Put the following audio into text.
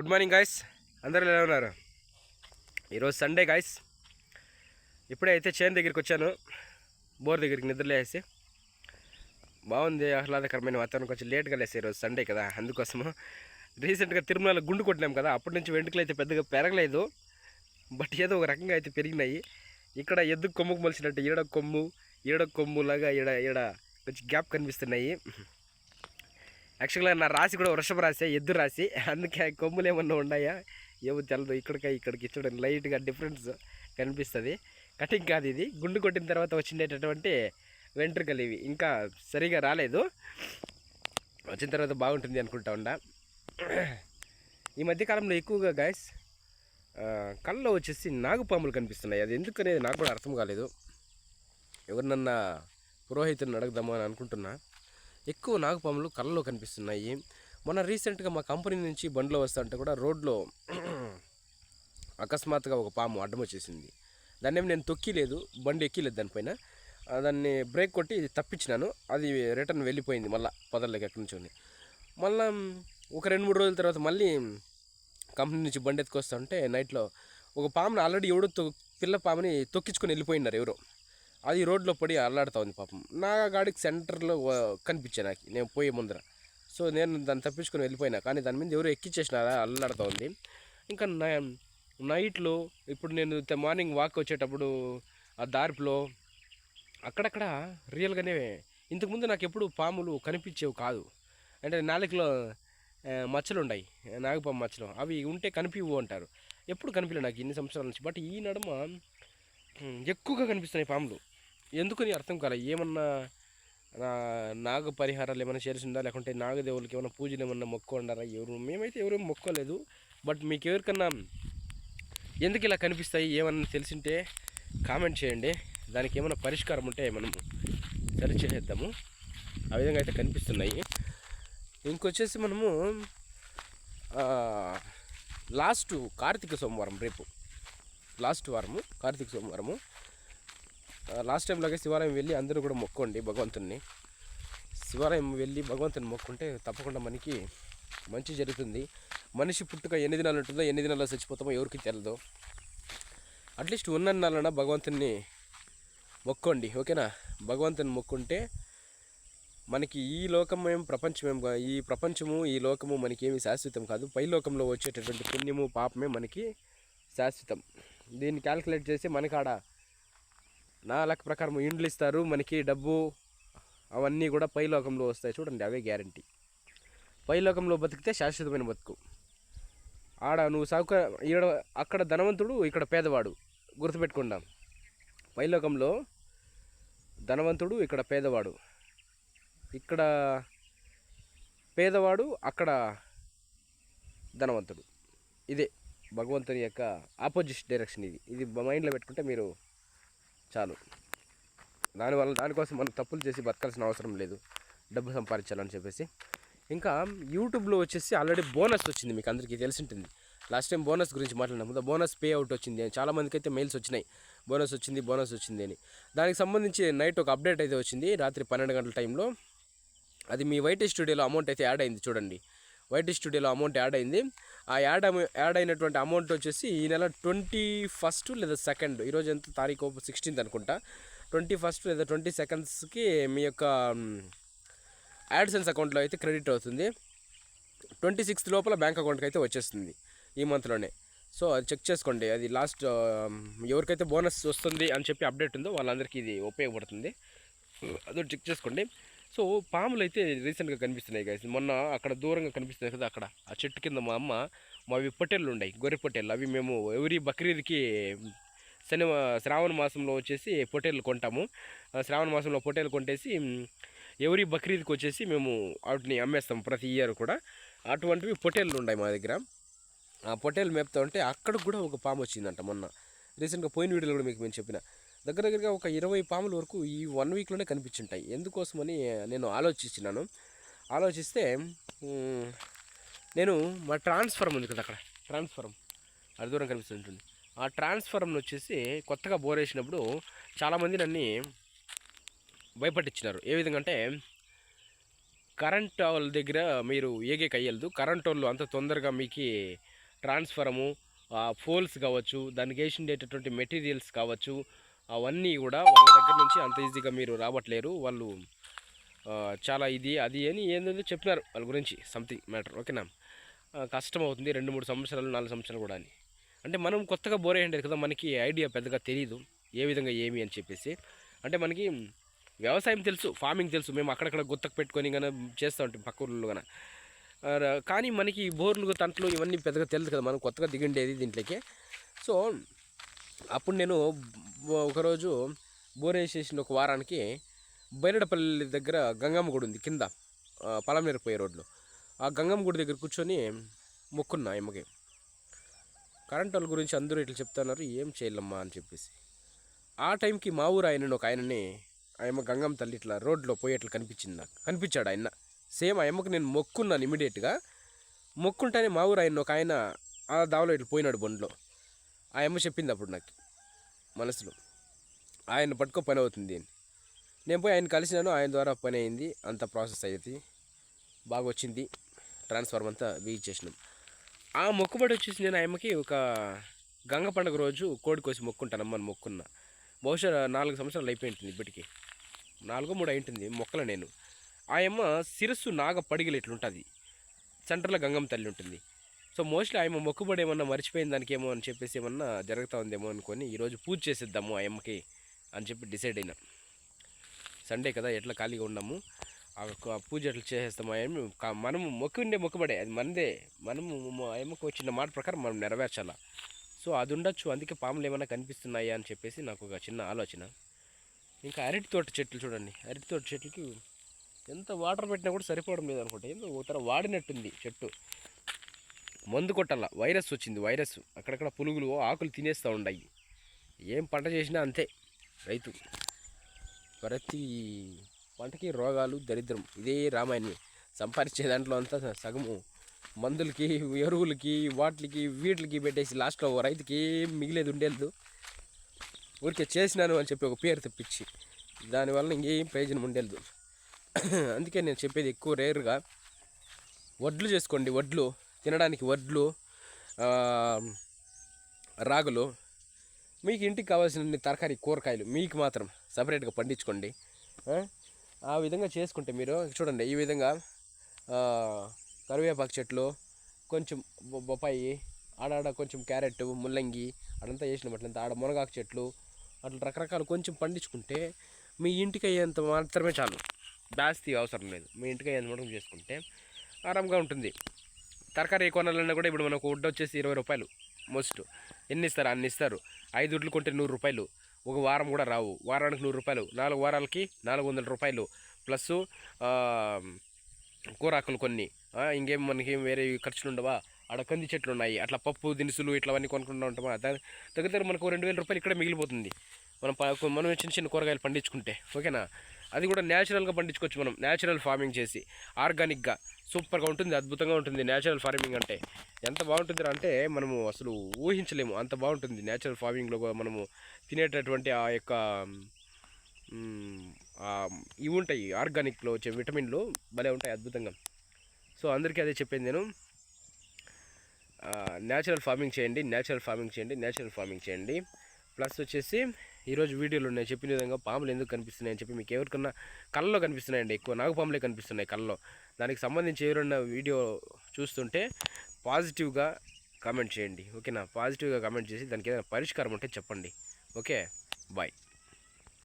Good morning guys. అందరూ ఎలా ఉన్నారు? ఈరోజు సండే గాయస్. ఇప్పుడే అయితే చేను దగ్గరికి వచ్చాను. బోర్ దగ్గరికి నిద్రలేసి బాగుంది ఆహ్లాదకరమైన వాతావరణం. కొంచెం లేట్గా లేసి ఈరోజు సండే కదా. అందుకోసము రీసెంట్గా తిరుమలలో గుండు కొట్టినాం కదా. అప్పటి నుంచి వెంట్రుకలు అయితే పెద్దగా పెరగలేదు. బట్ ఏదో ఒక రకంగా అయితే పెరిగినాయి. ఇక్కడ ఎద్దు కొమ్ముకు మలిచినట్టు ఈడ కొమ్ము ఈడ కొమ్ము లాగా ఈడ ఈడ కొంచెం గ్యాప్ కనిపిస్తున్నాయి. యాక్చువల్గా నా రాశి కూడా వృషభ రాశి ఎద్దు రాశి. అందుకే కొమ్ములు ఏమన్నా ఉన్నాయా? ఏమో తెలదు. ఇక్కడికి ఇక్కడికి చూడండి. లైట్గా డిఫరెన్స్ కనిపిస్తుంది. కటింగ్ కాదు ఇది. గుండు కొట్టిన తర్వాత వచ్చిండేటటువంటి వెంట్రుకలు ఇవి. ఇంకా సరిగా రాలేదు. వచ్చిన తర్వాత బాగుంటుంది అనుకుంటా ఉండా. ఈ మధ్యకాలంలో ఎక్కువగా గాయస్ కళ్ళలో వచ్చేసి నాగుపాములు కనిపిస్తున్నాయి. అది ఎందుకనేది నాకు కూడా అర్థం కాలేదు. ఎవరినన్నా పురోహితుని అడగదామా అని అనుకుంటున్నా. ఎక్కువ నాగుపాములు కళ్ళలో కనిపిస్తున్నాయి. మొన్న రీసెంట్గా మా కంపెనీ నుంచి బండిలో వస్తుంటే కూడా రోడ్లో అకస్మాత్తుగా ఒక పాము అడ్డం వచ్చేసింది. దాన్ని నేను తొక్కిలేదు బండి ఎక్కిలేదు దానిపైన దాన్ని బ్రేక్ కొట్టి తప్పించినాను అది రిటర్న్ వెళ్ళిపోయింది మళ్ళీ పొదల్లోకి ఎక్కడి నుంచి మళ్ళీ ఒక రెండు మూడు రోజుల తర్వాత మళ్ళీ కంపెనీ నుంచి బండి ఎత్తుకొస్తుంటే నైట్లో ఒక పాముని ఆల్రెడీ ఎవడో తొ పిల్ల పాముని తొక్కించుకొని వెళ్ళిపోయినారు ఎవరో. అది రోడ్లో పడి అల్లాడుతూ ఉంది పాపం. నా గాడికి సెంటర్లో కనిపించా నాకు. నేను పోయే ముందర. సో నేను దాన్ని తప్పించుకొని వెళ్ళిపోయినా. కానీ దాని మీద ఎవరు ఎక్కిచ్చేసినారా? అల్లాడుతూ ఉంది. ఇంకా నైట్లో ఇప్పుడు నేను త- మార్నింగ్ వాక్ వచ్చేటప్పుడు ఆ దారిలో అక్కడక్కడ రియల్గానే ఇంతకుముందు నాకు ఎప్పుడు పాములు కనిపించేవి కాదు. అంటే నాలుగులో మచ్చలు ఉన్నాయి నాగపాము మచ్చలు. అవి ఉంటే కనిపివు అంటారు. ఎప్పుడు కనిపించలేదు నాకు ఇన్ని సంవత్సరాల నుంచి. బట్ ఈ నడుమ ఎక్కువగా కనిపిస్తున్నాయి పాములు. ఎందుకని అర్థం కాలే? ఏమన్నా నాగ పరిహారాలు ఏమైనా చేసిందా లేకుంటే నాగదేవులకి ఏమైనా పూజలు ఏమన్నా మొక్కుకుండారా ఎవరు మేమైతే ఎవరు మొక్కోలేదు. బట్ మీకు ఎవరికన్నా ఎందుకు ఇలా కనిపిస్తాయి? ఏమన్నా తెలిసింటే కామెంట్ చేయండి. దానికి ఏమైనా పరిష్కారం ఉంటే మనం సరి చేసేద్దాము. ఆ విధంగా అయితే కనిపిస్తున్నాయి. ఇంకొచ్చేసి మనము లాస్ట్ కార్తీక సోమవారం రేపు. లాస్ట్ వారము కార్తీక సోమవారము. లాస్ట్ టైం శివాలయం వెళ్ళి అందరూ కూడా మొక్కోండి భగవంతుని శివాలయం వెళ్ళి భగవంతుని మొక్కుంటే తప్పకుండా మనకి మంచి జరుగుతుంది. మనిషి పుట్టుక ఎన్ని దినాలు ఉంటుందో ఎన్ని దినాల్లో చచ్చిపోతామో ఎవరికి తెలియదు అట్లీస్ట్ ఉన్న నెలన భగవంతుని మొక్కోండి ఓకేనా? భగవంతుని మొక్కుంటే మనకి ఈ లోకం ఏం ప్రపంచమేం ఈ ప్రపంచము ఈ లోకము మనకి ఏమి శాశ్వతం కాదు. పై లోకంలో వచ్చేటటువంటి పుణ్యము పాపమే మనకి శాశ్వతం. దీన్ని క్యాల్కులేట్ చేసి మనకాడ ఆడ నా లెక్క ప్రకారం ఇండ్లు ఇస్తారు మనకి డబ్బు అవన్నీ కూడా పైలోకంలో వస్తాయి చూడండి అవే గ్యారంటీ. పైలోకంలో బతికితే శాశ్వతమైన బతుకు. ఆడ నువ్వు సౌక ఈడ అక్కడ ధనవంతుడు ఇక్కడ పేదవాడు. గుర్తుపెట్టుకుందాం. పైలోకంలో ధనవంతుడు ఇక్కడ పేదవాడు. ఇక్కడ పేదవాడు అక్కడ ధనవంతుడు. ఇదే భగవంతుని యొక్క ఆపోజిట్ డైరెక్షన్ ఇది. ఇది మైండ్లో పెట్టుకుంటే మీరు చాలు. దానివల్ల దానికోసం మనం తప్పులు చేసి బతకాల్సిన అవసరం లేదు. డబ్బు సంపాదించాలని చెప్పేసి. ఇంకా యూట్యూబ్లో వచ్చేసి ఆల్రెడీ బోనస్ వచ్చింది మీకు అందరికీ తెలిసి ఉంటుంది లాస్ట్ టైం బోనస్ గురించి మాట్లాడినాము బోనస్ పే అవుట్ వచ్చింది అని చాలామందికి అయితే మెయిల్స్ వచ్చినాయి. బోనస్ వచ్చింది బోనస్ వచ్చింది అని. దానికి సంబంధించి నైట్ ఒక అప్డేట్ అయితే వచ్చింది. రాత్రి పన్నెండు గంటల టైంలో అది మీ వైటీ స్టూడియోలో అమౌంట్ అయితే యాడ్ అయింది చూడండి. వైటీ స్టూడియోలో అమౌంట్ యాడ్ అయింది. ఆ యాడ్ యాడ్ అయినటువంటి అమౌంట్ వచ్చేసి ఈ నెల ట్వంటీ ఫస్ట్ లేదా సెకండ్ ఈరోజు ఎంత తారీఖు సిక్స్టీన్త్ అనుకుంటా. ట్వంటీ ఫస్ట్ లేదా ట్వంటీ సెకండ్స్కి మీ యొక్క యాడ్సెన్స్ అకౌంట్లో అయితే క్రెడిట్ అవుతుంది. ట్వంటీ సిక్స్త్ లోపల బ్యాంక్ అకౌంట్కి అయితే వచ్చేస్తుంది ఈ మంత్లోనే. సో అది చెక్ చేసుకోండి. అది లాస్ట్ ఎవరికైతే బోనస్ వస్తుంది అని చెప్పి అప్డేట్ ఉందో వాళ్ళందరికీ ఇది ఉపయోగపడుతుంది. అది చెక్ చేసుకోండి. సో పాములు అయితే రీసెంట్గా కనిపిస్తున్నాయి గైస్ మొన్న అక్కడ దూరంగా కనిపిస్తున్నాయి కదా అక్కడ. ఆ చెట్టు కింద మా అమ్మ మావి పొట్టేళ్ళు ఉన్నాయి గొర్రె పొట్టేళ్ళు. అవి మేము ఎవరి బక్రీద్కి శని శ్రావణ మాసంలో వచ్చేసి పొట్టేళ్ళు కొంటాము. ఆ శ్రావణ మాసంలో పొట్టేలు కొంటేసి ఎవరి బక్రీద్కి వచ్చేసి మేము వాటిని అమ్మేస్తాం ప్రతి ఇయర్ కూడా. అటువంటివి పొట్టేళ్ళు ఉన్నాయి మా దగ్గర. ఆ పొట్టేలు మేపుతా ఉంటే అక్కడ కూడా ఒక పాము వచ్చిందంట మొన్న. రీసెంట్గా పోయిన వీడియోలో కూడా మీకు మేము చెప్పిన. దగ్గర దగ్గరగా ఒక ఇరవై పాముల వరకు ఈ వన్ వీక్లోనే కనిపించుంటాయి. ఎందుకోసమని నేను ఆలోచించినాను ఆలోచిస్తే నేను మా ట్రాన్స్ఫార్మ్ ఉంది కదా అక్కడ. ట్రాన్స్ఫార్మ్ అది దూరం కనిపిస్తుంటుంది ఆ ట్రాన్స్ఫార్మ్ని వచ్చేసి కొత్తగా బోర్ వేసినప్పుడు చాలామంది నన్ను భయపట్టించినారు. ఏ విధంగా అంటే కరెంట్ వాళ్ళ దగ్గర మీరు ఏగే కయ్యలదు. కరెంట్ వాళ్ళు అంత తొందరగా మీకు ట్రాన్స్ఫారము ఫోల్స్ కావచ్చు దానికి వేసి ఉండేటటువంటి మెటీరియల్స్ కావచ్చు అవన్నీ కూడా వాళ్ళ దగ్గర నుంచి అంత ఈజీగా మీరు రావట్లేరు. వాళ్ళు చాలా ఇది అది అని ఏందో చెప్పినారు వాళ్ళ గురించి సంథింగ్ మ్యాటర్ ఓకేనా కష్టం అవుతుంది రెండు మూడు సంవత్సరాలు నాలుగు సంవత్సరాలు కూడా అని. అంటే మనం కొత్తగా బోర్ అయ్యండి కదా మనకి ఐడియా పెద్దగా తెలియదు ఏ విధంగా ఏమి అని చెప్పేసి. అంటే మనకి వ్యవసాయం తెలుసు ఫార్మింగ్ తెలుసు మేము అక్కడక్కడ గుత్తకు పెట్టుకొని కానీ చేస్తూ ఉంటాం పక్క ఊళ్ళో కానీ కానీ మనకి బోర్లు తంట్లు ఇవన్నీ పెద్దగా తెలియదు కదా మనం కొత్తగా దిగిండేది దీంట్లోకి. సో అప్పుడు నేను ఒకరోజు బోరేసేసిన ఒక వారానికి బైరడపల్లి దగ్గర గంగమ్మ గుడి ఉంది కింద ఆ, పలమనేరు పోయే రోడ్లో. ఆ గంగమ్మ గుడి దగ్గర కూర్చొని మొక్కున్నా ఎమ్మకి కరెంట్ వాళ్ళ గురించి అందరూ ఇట్లా చెప్తున్నారు ఏం చేయాలమ్మా అని చెప్పేసి. ఆ టైంకి మా ఊరు ఆయన ఒక ఆయనని ఆయమ్మ గంగమ్మ తల్లి ఇట్లా రోడ్లో పోయేట్లు కనిపించింది నాకు. కనిపించాడు ఆయన. సేమ్ ఆయమ్మకి నేను మొక్కున్నాను ఇమీడియట్గా. మొక్కుంటేనే మా ఊరు ఆయన ఒక ఆయన ఆ దావలో ఇట్లా పోయినాడు బండ్లో. ఆ అమ్మ చెప్పింది అప్పుడు నాకు మనసులో. ఆయన పట్టుకో పని అవుతుంది అని. నేను పోయి ఆయన కలిసినాను ఆయన ద్వారా పని అయింది అంత ప్రాసెస్ అయ్యింది బాగా వచ్చింది ట్రాన్స్ఫార్మ్ అంతా చేసినాం. ఆ మొక్కుబడి వచ్చేసి నేను ఆయమ్మకి ఒక గంగ పండుగ రోజు కోడి కోసి మొక్కుంటానమ్మని మొక్కున్నా. బహుశా నాలుగు సంవత్సరాలు అయిపోయింటుంది ఇప్పటికి. నాలుగో మూడు అయింటుంది మొక్కల నేను. ఆయమ్మ శిరస్సు నాగ పడిగలు ఇట్లుంటుంది. సెంటర్లో గంగమ్మ తల్లి ఉంటుంది. సో మోస్ట్లీ ఆయమ్మ మొక్కుబడి ఏమన్నా మర్చిపోయిన దానికి ఏమో అని చెప్పేసి ఏమన్నా జరుగుతూ ఉందేమో అనుకొని ఈరోజు పూజ చేసేద్దాము ఆయమ్మకి అని చెప్పి డిసైడ్ అయినా. సండే కదా ఎట్లా ఖాళీగా ఉన్నాము? ఆ యొక్క పూజ ఎట్లా చేసేస్తాము? ఆయమ్మ కా- మనము మొక్కుండే మొక్కుబడే అది మనదే మనము ఆయమ్మకు వచ్చిన మాట ప్రకారం మనం నెరవేర్చాలా? సో అది ఉండొచ్చు అందుకే పాములు ఏమైనా కనిపిస్తున్నాయా అని చెప్పేసి నాకు ఒక చిన్న ఆలోచన. ఇంకా అరటి తోట చెట్లు చూడండి. అరటి తోట చెట్లకి ఎంత వాటర్ పెట్టినా కూడా సరిపోవడం లేదు అనుకుంటా. ఏందో ఒక తర వాడినట్టుంది చెట్టు. మందు కొట్టాల? వైరస్ వచ్చింది వైరస్. అక్కడక్కడ పులుగులు ఆకులు తినేస్తూ ఉన్నాయి ఏం పంట చేసినా అంతే. రైతు. ప్రతి పంటకి రోగాలు దరిద్రం. ఇదే రామాయణం. సంపాదించే దాంట్లో అంతా సగము మందులకి ఎరువులకి వాటికి వీటికి పెట్టేసి లాస్ట్లో రైతుకి ఏం మిగిలేదు ఉండేది ఊరికే చేసినాను అని చెప్పి ఒక పేరు తెప్పించి దానివల్ల ఇంకేం ప్రయోజనం ఉండేది అందుకే నేను చెప్పేది ఎక్కువ రేరుగా వడ్లు చేసుకోండి వడ్లు. తినడానికి వడ్లు రాగులు మీకు ఇంటికి కావాల్సిన తరకారీ కూరగాయలు మీకు మాత్రం సపరేట్గా పండించుకోండి. ఆ? విధంగా చేసుకుంటే మీరు చూడండి ఈ విధంగా కరివేపాకు చెట్లు కొంచెం బొప్పాయి ఆడాడ కొంచెం క్యారెట్ ముల్లంగి అడంతా వేసిన అట్లంతా ఆడ మునగాకు చెట్లు అట్లా రకరకాలు కొంచెం పండించుకుంటే మీ ఇంటికి అయ్యేంత మాత్రమే చాలు. జాస్తి అవసరం లేదు. మీ ఇంటికి అయ్యేంత మాత్రం చేసుకుంటే ఆరాంగా ఉంటుంది. తరకారీ కొనాలన్నా కూడా ఇప్పుడు మనకు వడ్డు వచ్చేసి ఇరవై రూపాయలు మోస్ట్ ఎన్ని ఇస్తారు? అన్ని ఇస్తారు. ఐదు వడ్లు కొంటే నూరు రూపాయలు. ఒక వారం కూడా రావు. వారానికి నూరు రూపాయలు. నాలుగు వారాలకి నాలుగు వందల రూపాయలు. ప్లస్ కూరాకులు కొన్ని. ఇంకేం మనకి వేరే ఖర్చులు ఉండవా? ఆడ కంది చెట్లు ఉన్నాయి. అట్లా పప్పు దినుసులు ఇట్లవన్నీ కొనుక్కుంటూ ఉంటామా దాని దగ్గర దగ్గర మనకు రెండు వేల రూపాయలు ఇక్కడ మిగిలిపోతుంది. మనం మనం చిన్న చిన్న కూరగాయలు పండించుకుంటే. ఓకేనా? అది కూడా న్యాచురల్గా పండించుకోవచ్చు మనం. న్యాచురల్ ఫార్మింగ్ చేసి ఆర్గానిక్గా సూపర్గా ఉంటుంది అద్భుతంగా ఉంటుంది. న్యాచురల్ ఫార్మింగ్ అంటే ఎంత బాగుంటుంది అంటే మనము అసలు ఊహించలేము. అంత బాగుంటుంది న్యాచురల్ ఫార్మింగ్లో మనము తినేటటువంటి ఆ యొక్క ఇవి ఉంటాయి. ఆర్గానిక్లో వచ్చే విటమిన్లు భలే ఉంటాయి అద్భుతంగా. సో అందరికీ అదే చెప్పేది నేను. న్యాచురల్ ఫార్మింగ్ చేయండి న్యాచురల్ ఫార్మింగ్ చేయండి న్యాచురల్ ఫార్మింగ్ చేయండి. ప్లస్ వచ్చేసి ఈరోజు వీడియోలో నేను చెప్పిన విధంగా పాములు ఎందుకు కనిపిస్తున్నాయి అని చెప్పి మీకు ఎవరికన్నా కళ్ళలో కనిపిస్తున్నాయండి? ఎక్కువ నాకు పాములే కనిపిస్తున్నాయి కళ్ళలో. దానికి సంబంధించి ఎవరన్నా వీడియో చూస్తుంటే పాజిటివ్గా కామెంట్ చేయండి. ఓకేనా? పాజిటివ్గా కామెంట్ చేసి దానికి ఏదైనా పరిష్కారం ఉంటే చెప్పండి. ఓకే? బాయ్.